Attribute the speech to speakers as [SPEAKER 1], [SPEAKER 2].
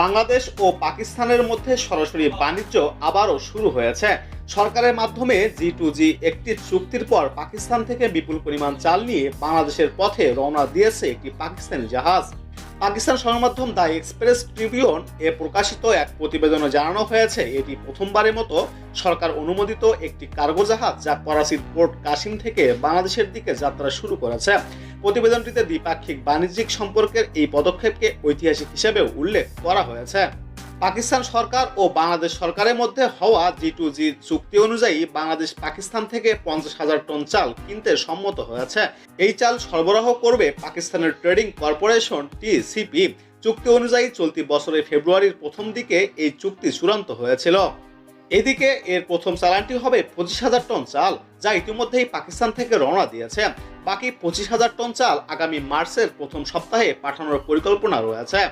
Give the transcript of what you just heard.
[SPEAKER 1] বাংলাদেশ ও পাকিস্তানের মধ্যে সরাসরি বাণিজ্য আবারও শুরু হয়েছে। সরকারের মাধ্যমে জি টু জি একটি চুক্তির পর পাকিস্তান থেকে বিপুল পরিমাণ চাল নিয়ে বাংলাদেশের পথে রওনা দিয়েছে একটি পাকিস্তানি জাহাজ। পাকিস্তান সংবাদমাধ্যম দ্য এক্সপ্রেস ট্রিবিউন এ প্রকাশিত এক প্রতিবেদনে জানানো হয়েছে, এটি প্রথমবারের মতো সরকার অনুমোদিত একটি কার্গো জাহাজ যা করাচির পোর্ট কাশিম থেকে বাংলাদেশের দিকে যাত্রা শুরু করেছে। প্রতিবেদনটিতে দ্বিপাক্ষিক বাণিজ্যিক সম্পর্কের এই পদক্ষেপকে ঐতিহাসিক হিসেবে উল্লেখ করা হয়েছে। পাকিস্তান সরকার ও বাংলাদেশ সরকারের মধ্যে হওয়া জি টু জি চুক্তি অনুযায়ী বাংলাদেশ পাকিস্তান থেকে পঞ্চাশ হাজার টন চাল কিনতে সম্মত হয়েছে। এই চাল সরবরাহ করবে পাকিস্তানের ট্রেডিং কর্পোরেশন টিসিপি চুক্তি অনুযায়ী চলতি বছরের ফেব্রুয়ারির প্রথম দিকে এই চুক্তি চূড়ান্ত হয়েছিল। এদিকে এর প্রথম চালানটি হবে পঁচিশ হাজার টন চাল, যা ইতিমধ্যেই পাকিস্তান থেকে রওনা দিয়েছে। বাকি পঁচিশ হাজার টন চাল আগামী মার্চের প্রথম সপ্তাহে পাঠানোর পরিকল্পনা রয়েছে।